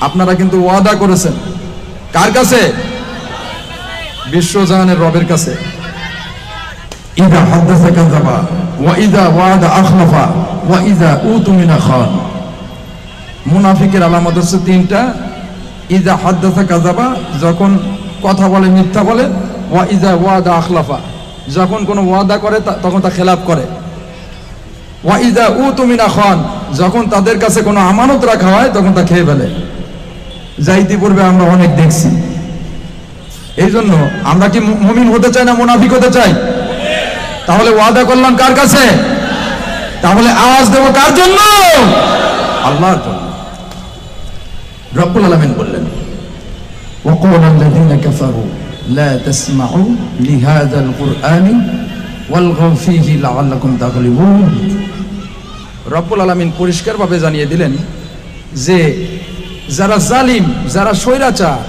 আপনারা কিন্তু ওয়াদা করেছেন। কার কাছে? বিশ্বজাহানের রবের কাছে। ইদা হাদাসা কাযাবা, ওয়া ইদা ওয়াদা আখলাফা, ওয়া ইদা উতুমিনা খান। মুনাফিকের আলামত হচ্ছে তিনটা। ইদা হাদাসা কাযাবা, যখন কথা বলে, মিথ্যা বলে, ওয়া ইদা ওয়াদা আখলাফা। যখন কোনো ওয়াদা করে তা- তখন তা খেলাপ করে ওয়া ইদা উতুমিনা খান যখন তাদের কাছে কোনো আমানত রাখা হয় তখন তা খেয়ে ফেলে যা ইতিপূর্বে আমরা অনেক দেখছি এই জন্য আমরা কি মু- মুমিন হতে চাই না মুনাফিক হতে চাই তাহলে ওয়াদা করলাম কার কাছে তাহলে আওয়াজ দেব কার জন্য আল্লাহর জন্য রব্বুল আলামিন বললেন وقال الذين كفروا لا تسمعوا لهذا القرآن والغوا فيه لعلكم تغلبون রব্বুল আলামিন পরিষ্কারভাবে জানিয়ে দিলেন যে যারা জালিম যারা স্বৈরাচার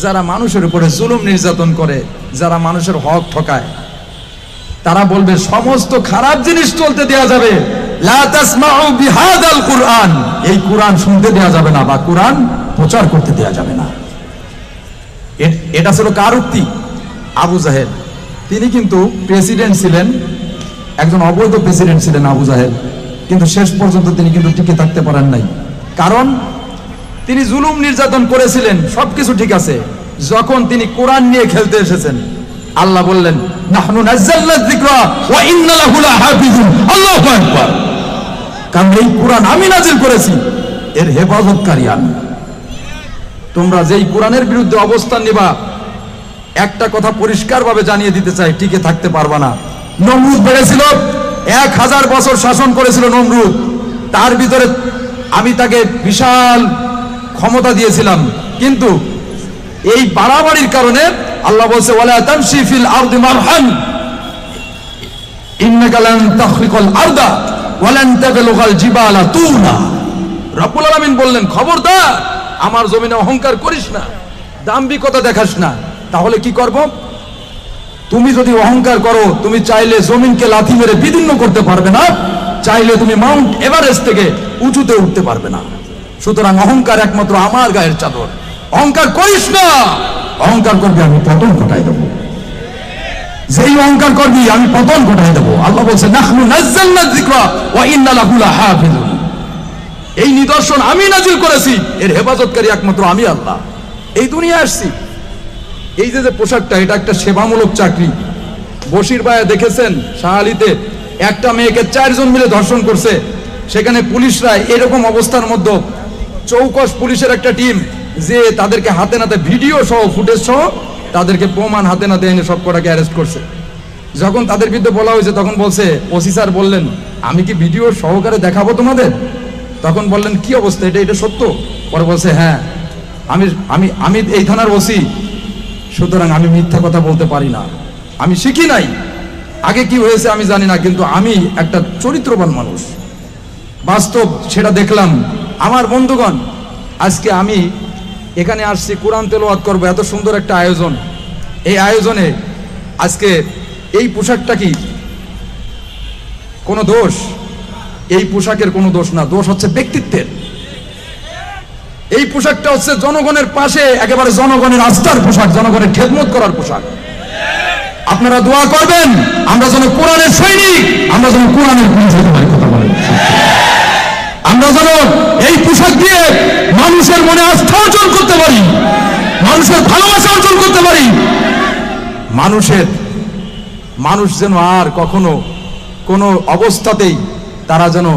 যারা মানুষের উপরে জুলুম নির্যাতন করে যারা মানুষের হক ঠকায় তারা বলবে সমস্ত খারাপ জিনিস চলতে দেয়া যাবে লা তাসমাউ বিহাদাল কুরআন এই কোরআন শুনতে দেয়া যাবে না বা কোরআন প্রচার করতে দেয়া যাবে না এ- এটা ছিল কার উক্তি? আবু জাহেল। তিনি কিন্তু প্রেসিডেন্ট ছিলেন, একজন অবৈধ প্রেসিডেন্ট ছিলেন আবু জাহেল। কিন্তু শেষ পর্যন্ত তিনি কিন্তু টিকে থাকতে পারেন নাই। কারণ তিনি জুলুম নির্যাতন করেছিলেন, সবকিছু ঠিক আছে। যখন তিনি কোরআন নিয়ে খেলতে এসেছেন, আল্লাহ বললেন, নাহনু কারণ এই কোরআন আমি নাজিল করেছি, এর হেফাজতকারী আমি। তোমরা যেই কোরআনের বিরুদ্ধে অবস্থান নিবা, একটা কথা পরিষ্কারভাবে জানিয়ে দিতে চাই, টিকে থাকতে পারবা না। নমরুদ বেড়েছিল এক হাজার বছর শাসন করেছিল নমরুদ। তার ভিতরে আমি তাকে বিশাল ক্ষমতা দিয়েছিলাম। কিন্তু এই বাড়াবাড়ির কারণে আল্লাহ বলছে বললেন, খবরদার আমার জমিনে অহংকার করিস না, দাম্ভিকতা দেখাস না, তাহলে কি করব? তুমি যদি অহংকার করো, তুমি চাইলে জমিনকে লাথি মেরে বিদীর্ণ করতে পারবে না, চাইলে তুমি মাউন্ট এভারেস্ট থেকে উঁচুতে উঠতে পারবে না। সুতরাং অহংকার একমাত্র আমার গায়ের চাদর। অহংকার করিস না! অহংকার করবি, আমি পতন ঘটাই দেবো। যেই অহংকার করবি, আমি পতন ঘটাই দেবো। আল্লাহ বলছে নাহনু নাজ্জালনা যিকরা ওয়া ইন্না লাহু লাহাফিজুন। এই নিদর্শন আমি নাজিল করেছি। এর হেফাজতকারী একমাত্র আমি আল্লাহ। এই দুনিয়া আসছি। এই যে যে পোশাকটা, এটা একটা সেবামূলক চাকরি। বসির ভাইয়া দেখেছেন শাহালিতে একটা মেয়েকে চারজন মিলে ধর্ষণ করছে। সেখানে পুলিশরা এরকম অবস্থার মধ্যে চৌকস পুলিশের একটা টিম যে তাদেরকে হাতে নাতে ভিডিও সহ, ফুটেজ সহ তাদেরকে প্রমাণ হাতে নাতে এনে সব কটাকে অ্যারেস্ট করছে। যখন তাদের বিরুদ্ধে বলা হয়েছে, তখন বলছে, ওসি স্যার বললেন, আমি কি ভিডিও সহকারে দেখাবো তোমাদের? তখন বললেন, কি অবস্থা? এটা এটা সত্য? পরে বলছে হ্যাঁ আমি আমি আমি এই থানার ওসি, সুতরাং আমি মিথ্যা কথা বলতে পারি না। আমি শিখি নাই। আগে কি হয়েছে আমি জানি না, কিন্তু আমি একটা চরিত্রবান মানুষ। বাস্তব সেটা দেখলাম। আমার বন্ধুগণ, আজকে আমি এখানে আসছি, কোরআন তেলাওয়াত করব, এত সুন্দর একটা আয়োজন। এই আয়োজনে আজকে এই পোশাকটা কি কোনো দোষ? এই পোশাকের কোনো দোষ না, দোষ হচ্ছে ব্যক্তিত্বের। এই পোশাকটা হচ্ছে জনগণের পাশে একেবারে জনগণের আস্থার পোশাক, জনগণের খেদমত করার পোশাক। আপনারা দোয়া করবেন, আমরা যেন কোরআনের সৈনিক, আমরা যেন কোরআনের কথা বলেন। আমরা যেন এই পোশাক দিয়ে মানুষের মনে আস্থা অর্জন করতে পারি, মানুষের ভালোবাসা অর্জন করতে পারি। মানুষের, মানুষ যেন আর কখনো কোনো অবস্থাতেই তারা যেন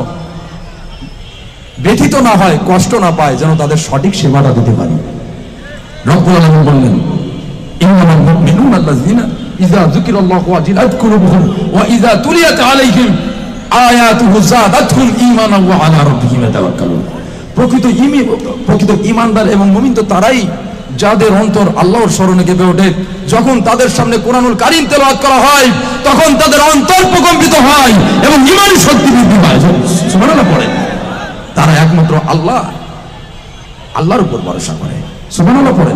ব্যথিত না হয়, কষ্ট না পায়, যেন তাদের সঠিক সেবাটা দিতে পারি। প্রকৃত প্রকৃত ঈমানদার এবং মুমিন তো তারাই যাদের অন্তর আল্লাহর স্মরণে কেঁপে ওঠে, যখন তাদের সামনে কোরআনুল কারিম তেল করা হয়, তখন তাদের অন্তর প্রকম্পিত হয় এবং ইমানি শক্তি বৃদ্ধি পায়। পড়ে। তারা একমাত্র আল্লাহ, আল্লাহর উপর ভরসা করে। সুবহানাল্লাহ পড়ে।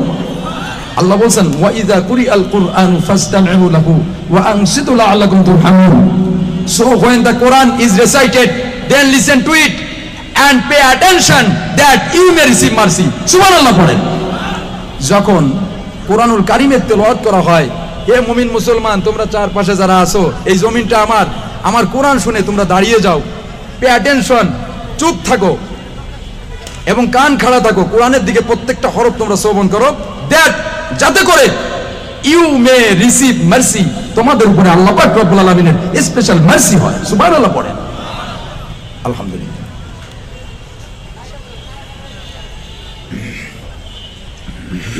আল্লাহ বলছেন ওয়াইদা কুরি আল কুরআন ফাসতামিউ লাহু ওয়া আনসিতু লাআলাকুম তুরহামুন। So when the Quran is recited then listen to it and pay attention that you may receive mercy. Subhanallah. যখন কোরআনুল কারিমের তেলাওয়াত করা হয়, হে মুমিন মুসলমান, তোমরা চারপাশে যারা আছো, এই জমিনটা আমার আমার কোরআন শুনে তোমরা দাঁড়িয়ে যাও, পে অ্যাটেনশন চুপ থাকো এবং কান খাড়া থাকো, কোরআনের দিকে প্রত্যেকটা হরফ তোমরা শ্রবণ করো দ্যাট যাতে করে ইউ মে রিসিভ মার্সি তোমাদের উপরে আল্লাহ পাক রব্বুল আলামিনের স্পেশাল মার্সি হয়। সুবহানাল্লাহ পড়েন। আলহামদুলিল্লাহ।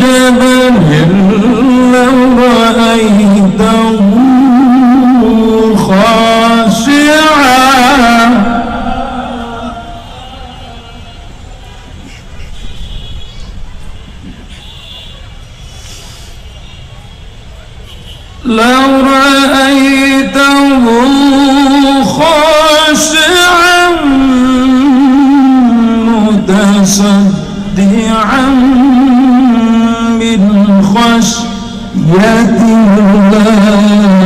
given him خشية الله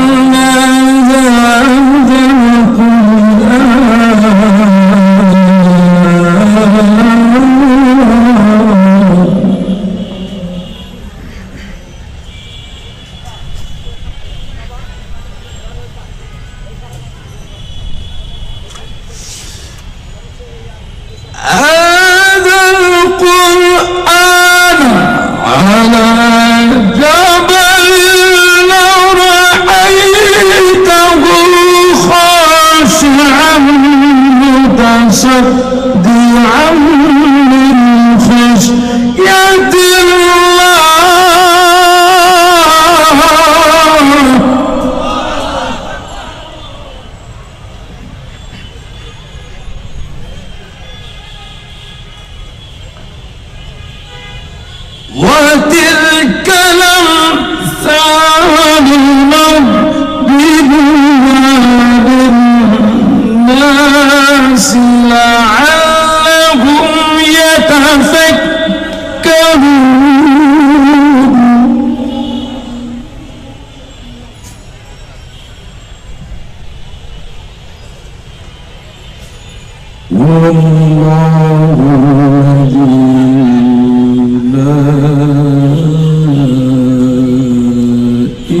أنزلنا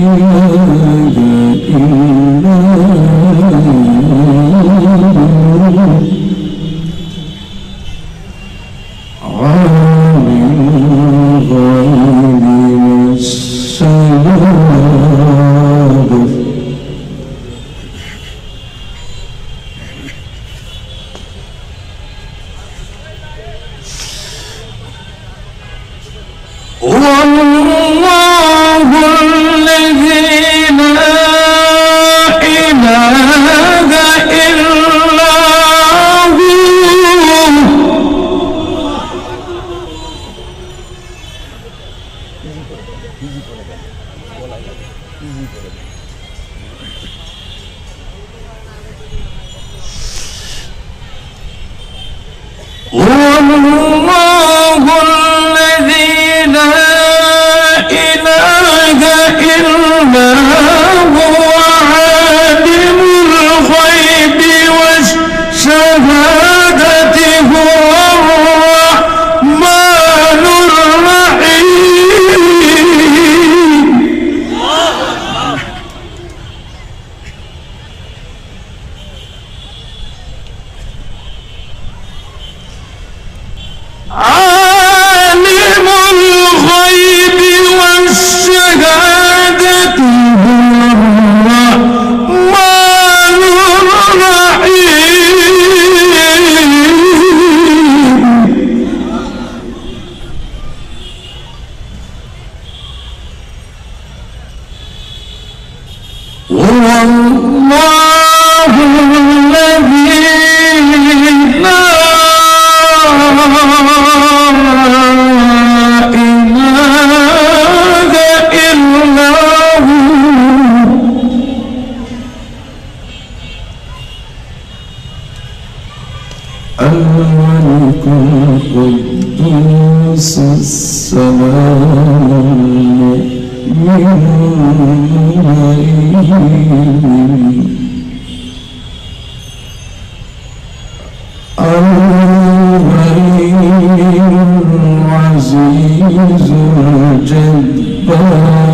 Hallelujah. جبار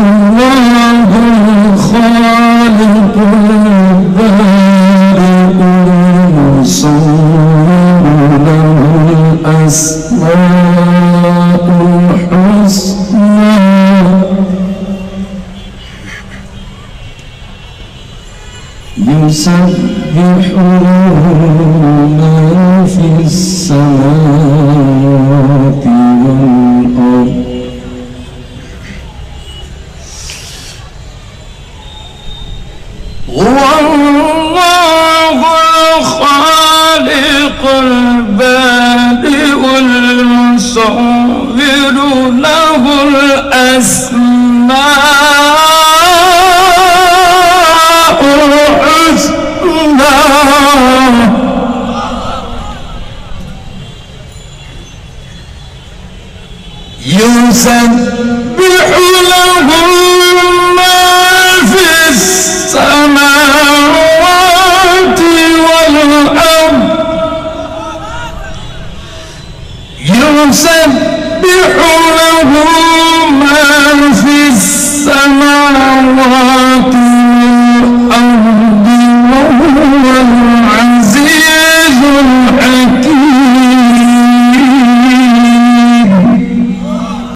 Allah هو الله الخالق البارئ المصور له الأرض